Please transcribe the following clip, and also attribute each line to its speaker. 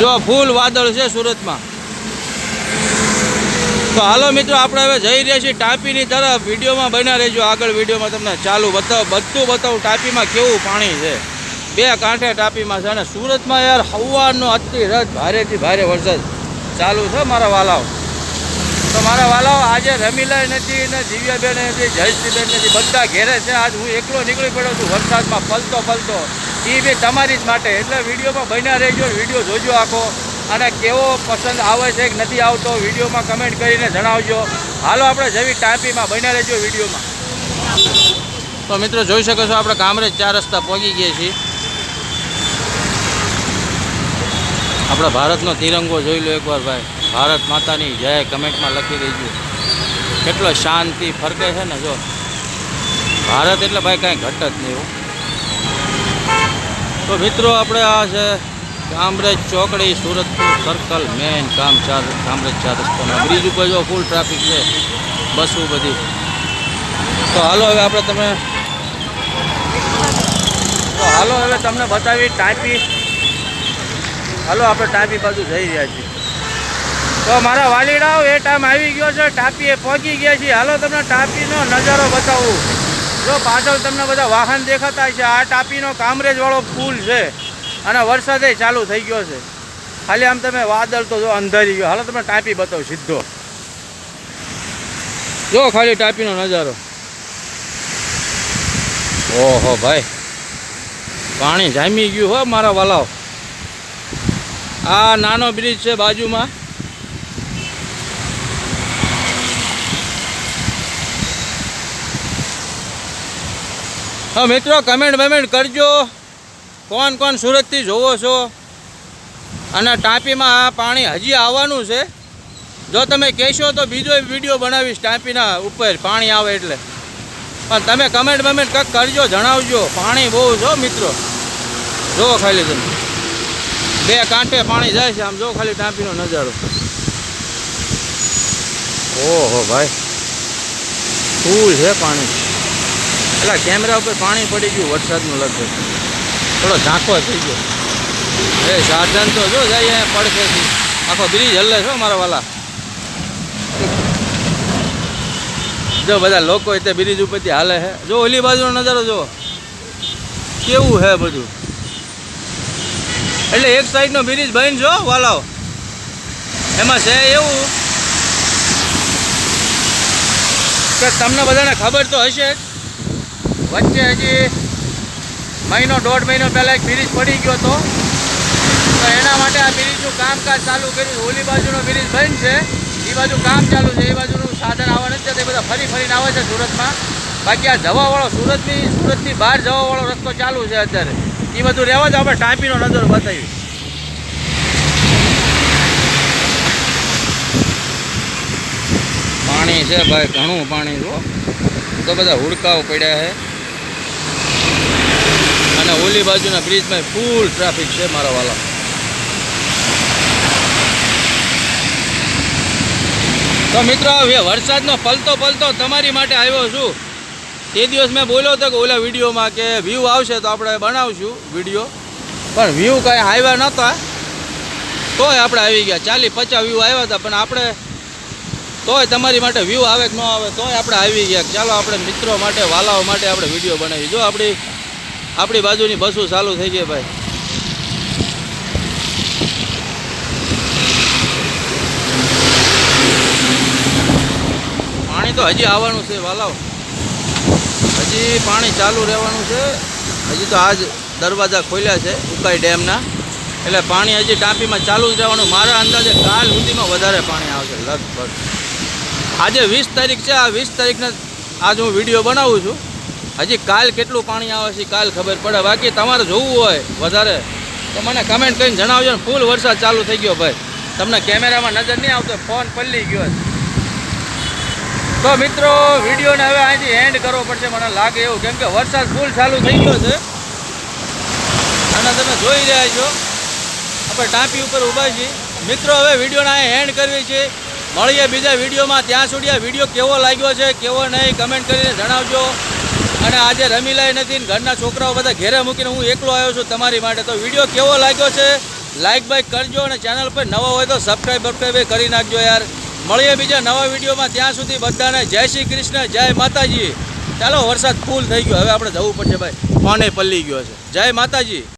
Speaker 1: જો ફૂલ વાદળ છે સુરતમાં. તો હાલો મિત્રો, આપણે હવે જઈ રહ્યા છીએ ટાપીની તરફ. વિડીયોમાં બન્યા રહેજો. આગળ વિડીયોમાં તમને ચાલુ બતાવ. બધું બતાવું ટાપીમાં કેવું પાણી છે. બે કાંઠે ટાપીમાં છે અને સુરતમાં યાર હવાનો અતિ રથ ભારેથી ભારે વરસાદ ચાલુ છે મારા વાલાઓ. તો મારા વાલાઓ, આજે રમીલાય નથી ને દિવ્યાબેન નથી, જયશ્રીબેન નથી. બધા ઘેરે છે. આજ હું એકલો નીકળી પડ્યો છું વરસાદમાં પલતો પલતો એ બી તમારી જ માટે. એટલે વિડીયોમાં બન્યા રહેજો, વીડિયો જોજો આખો. અને કેવો પસંદ આવે છે કે નથી આવતો, વિડીયોમાં કમેન્ટ કરીને જણાવજો. હાલો, આપણે જેવી ટાંપીમાં. બન્યા રહેજો વિડીયોમાં. તો મિત્રો, જોઈ શકો છો, આપણે કામરેજ ચાર રસ્તા પહોંચી ગયા છીએ. આપણા ભારતનો તિરંગો જોઈ લો એકવાર ભાઈ. ભારત માતાની જય કમેન્ટમાં લખી દેજો. કેટલો શાંતિ ફરકે છે ને, જો. ભારત એટલે ભાઈ કાંઈ ઘટ જ નહીં એવું તો મિત્રો આપણે આ છે કામરેજ ચોકડી, સુરતપુર સર્કલ મેઇન કામ ચાર કામરેજ ચાર રસ્તાના. બ્રિજ ઉપર જો ફૂલ ટ્રાફિક છે, બસો બધી. તો હાલો હવે આપણે તમે તો હાલો હવે તમને બતાવી ટાંપી હાલો, આપણે ટાંપી બાજુ જઈ રહ્યા છીએ. તો મારા વાલીડાઓ એ ટાઈમ આવી ગયો છે ટાંપીએ પહોંચી ગયા છીએ. હાલો, તમને ટાંપીનો નજારો બતાવું. જો પાછળ તમને બધા વાહન દેખાતા છે, આ ટાપીનો કામરેજવાળો પુલ છે અને વરસાદે ચાલુ થઈ ગયો છે. ખાલી આમ તમે વાદળ તો જો અંધારી ગયો. હાલો તમે ટાપી બતાવો સીધો. જો ખાલી ટાપીનો નજારો. ઓહો ભાઈ. પાણી જામી ગયું હો મારા વાલાઓ. આ નાનો બ્રિજ છે બાજુમાં. મિત્રો કમેન્ટ બમેન્ટ કરજો. કોણ કોણ સુરતથી જોવો છો? અને ટાંપીમાં આ પાણી હજી આવવાનું છે. જો તમે કહેશો તો બીજો વીડિયો બનાવીશ ટાંપીના ઉપર, પાણી આવે એટલે. પણ તમે કમેન્ટ બમેન્ટ કંઈક કરજો, જણાવજો. પાણી બહુ છો મિત્રો. જોવો ખાલી તમે. બે કાંઠે પાણી જાય છે આમ જો ખાલી ટાંપીનો નજારો. ઓહો, ભાઈ. ફૂલ છે પાણી. એટલે કેમેરા ઉપર પાણી પડી ગયું વરસાદનું લગભગ. થોડો ઝાંખો થઈ ગયો. એ સાધન તો જો જાય પડખેથી. આખો બ્રિજ હલ્લે છો મારા વાલા. જો બધા લોકો તે બ્રિજ ઉપરથી હાલે છે. જો ઓલી બાજુનો નજારો જો કેવું છે બધું? એટલે એક સાઈડનો બ્રિજ બન છો વાલાઓ. એમાં છે એવું. કે તમને બધાને ખબર તો હશે જ. વચ્ચે હજી મહિનો, દોઢ મહિનો પહેલાં એક બ્રિજ પડી ગયો હતો. તો એના માટે આ બ્રિજનું કામકાજ ચાલુ કર્યું. ઓલી બાજુનો બ્રિજ બંધ છે. એ બાજુ કામ ચાલુ છે. એ બાજુનું સાધન આવવા નથી તે બધા ફરી ફરીને આવે છે સુરતમાં. બાકી આ જવાવાળો સુરતની સુરતથી બહાર જવાવાળો રસ્તો ચાલુ છે અત્યારે. એ બધું રહેવા જ આપણે ટાંપીનો નજર બતાવી. પાણી છે ભાઈ, ઘણું પાણી જો તો બધા હુડકાઓ પડ્યા છે. ઓલી બાજુના બ્રિજમાં ફૂલ ટ્રાફિક છે મારા વાલા. તો મિત્રો વરસાદનો પલતો પલતો તમારી માટે આવ્યો છું. તે દિવસ મેં બોલ્યો હતો કે ઓલા વિડીયોમાં કે વ્યૂ આવશે તો આપણે બનાવશું વીડિયો. પણ વ્યૂ કાંઈ આવ્યા નહોતા. તોય આપણે આવી ગયા. ચાલી પચાસ વ્યૂ આવ્યા હતા, પણ આપણે તોય તમારી માટે વ્યૂ આવે કે ન આવે, તોય આપણે આવી ગયા. ચાલો આપણે મિત્રો માટે, વાલાઓ માટે આપણે વીડિયો બનાવી જો આપણી આપણી બાજુની બસો ચાલુ થઈ ગઈ ભાઈ. પાણી તો હજી આવવાનું છે વાલાવ હજી પાણી ચાલુ રહેવાનું છે. હજી તો આજ દરવાજા ખોલ્યા છે, ઉકાઈ ડેમના. એટલે પાણી હજી ટાંપીમાં ચાલુ જ રહેવાનું. મારા અંદાજે કાલ સુધીમાં વધારે પાણી આવશે, લગભગ. આજે વીસ તારીખ છે, આ વીસ તારીખના આજ હું વીડિયો બનાવું છું. હજી કાલ કેટલું પાણી આવે છે કાલ ખબર પડે. બાકી તમારે જોવું હોય વધારે, તો મને કમેન્ટ કરીને જણાવજો ને ફૂલ વરસાદ ચાલુ થઈ ગયો ભાઈ. તમને કેમેરામાં નજર નહીં આવતો, ફોન પલ્લી ગયો તો મિત્રો, વિડીયોને હવે અહીંથી એન્ડ કરવો પડશે. મને લાગે એવું, કેમ કે વરસાદ ફૂલ ચાલુ થઈ ગયો છે. અને તમે જોઈ રહ્યા છો. આપણે ટાંપી ઉપર ઊભા છીએ. મિત્રો, હવે વિડીયોને અહીં એન્ડ કરવી છે. મળીએ બીજા વિડીયોમાં. ત્યાં સુધી આ વીડિયો કેવો લાગ્યો છે, કેવો નહીં કમેન્ટ કરીને જણાવજો. અને આજે રમીલાય નથી ઘરના છોકરાઓ બધા ઘેરે મૂકીને હું એકલો આવ્યો છું તમારી માટે. તો વીડિયો કેવો લાગ્યો છે? લાઈક બાઈક કરજો અને ચેનલ પર નવા હોય તો સબસ્ક્રાઈબ બબસ્ક્રાઈબ કરી નાખજો યાર. મળીએ બીજા નવા વિડીયોમાં. ત્યાં સુધી બધાને જય શ્રી કૃષ્ણ જય માતાજી. ચાલો વરસાદ ફૂલ થઈ ગયો. હવે આપણે જવું પડશે ભાઈ. પાણી પલ્લી ગયો છે. જય માતાજી.